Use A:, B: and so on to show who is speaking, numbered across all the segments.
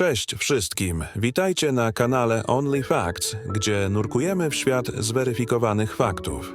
A: Cześć wszystkim, witajcie na kanale Only Facts, gdzie nurkujemy w świat zweryfikowanych faktów.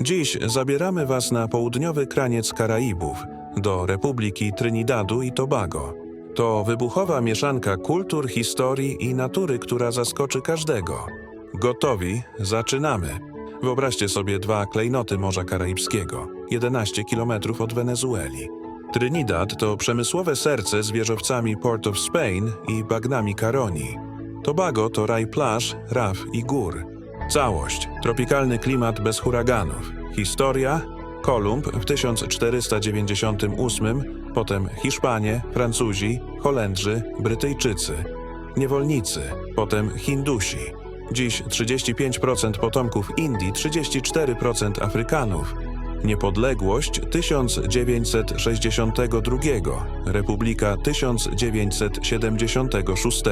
A: Dziś zabieramy Was na południowy kraniec Karaibów, do Republiki Trinidadu i Tobago. To wybuchowa mieszanka kultur, historii i natury, która zaskoczy każdego. Gotowi? Zaczynamy! Wyobraźcie sobie dwa klejnoty Morza Karaibskiego, 11 km od Wenezueli. Trinidad to przemysłowe serce z wieżowcami Port of Spain i bagnami Caroni. Tobago to raj plaż, raf i gór. Całość, tropikalny klimat bez huraganów. Historia, Kolumb w 1498, potem Hiszpanie, Francuzi, Holendrzy, Brytyjczycy. Niewolnicy, potem Hindusi. Dziś 35% potomków Indii, 34% Afrykanów. Niepodległość 1962, Republika 1976.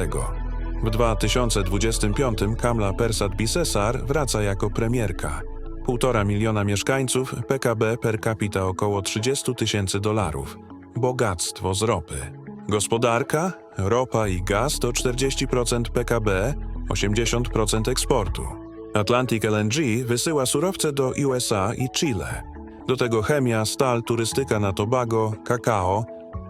A: W 2025 Kamla Persad-Bissessar wraca jako premierka. Półtora miliona mieszkańców, PKB per capita około 30 tysięcy dolarów. Bogactwo z ropy. Gospodarka, ropa i gaz to 40% PKB, 80% eksportu. Atlantic LNG wysyła surowce do USA i Chile. Do tego chemia, stal, turystyka na Tobago, kakao,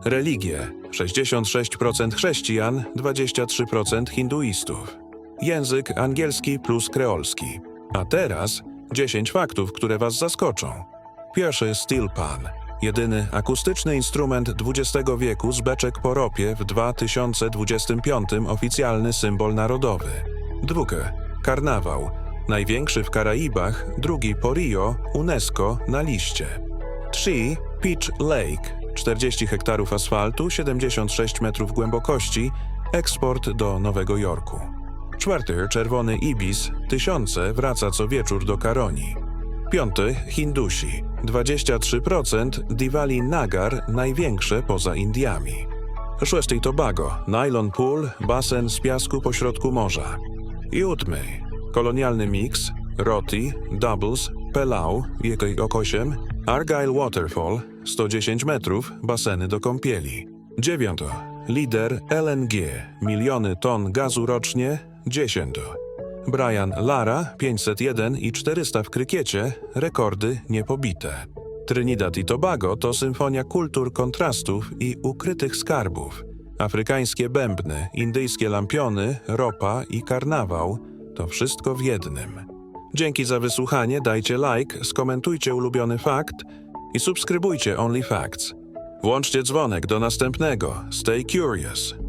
A: religie 66% chrześcijan, 23% hinduistów. Język angielski plus kreolski. A teraz 10 faktów, które Was zaskoczą. Pierwszy Steel Pan. Jedyny akustyczny instrument XX wieku z beczek po ropie w 2025 oficjalny symbol narodowy. Drugi Karnawał. Największy w Karaibach, drugi po Rio, UNESCO na liście. 3. Peach Lake. 40 hektarów asfaltu, 76 metrów głębokości, eksport do Nowego Jorku. Czwarty, czerwony ibis, tysiące, wraca co wieczór do Karoni. Piąty, Hindusi, 23%, Diwali Nagar, największe poza Indiami. Szósty, Tobago, nylon pool, basen z piasku pośrodku morza. I ósmy, kolonialny mix, roti, doubles, pelau, jego 8, Argyle Waterfall, 110 metrów, baseny do kąpieli. Dziewiąto, lider LNG, miliony ton gazu rocznie, 10. Brian Lara, 501 i 400 w krykiecie, rekordy niepobite. Trinidad i Tobago to symfonia kultur kontrastów i ukrytych skarbów. Afrykańskie bębny, indyjskie lampiony, ropa i karnawał to wszystko w jednym. Dzięki za wysłuchanie, dajcie like, skomentujcie ulubiony fakt i subskrybujcie Only Facts. Włączcie dzwonek do następnego. Stay curious.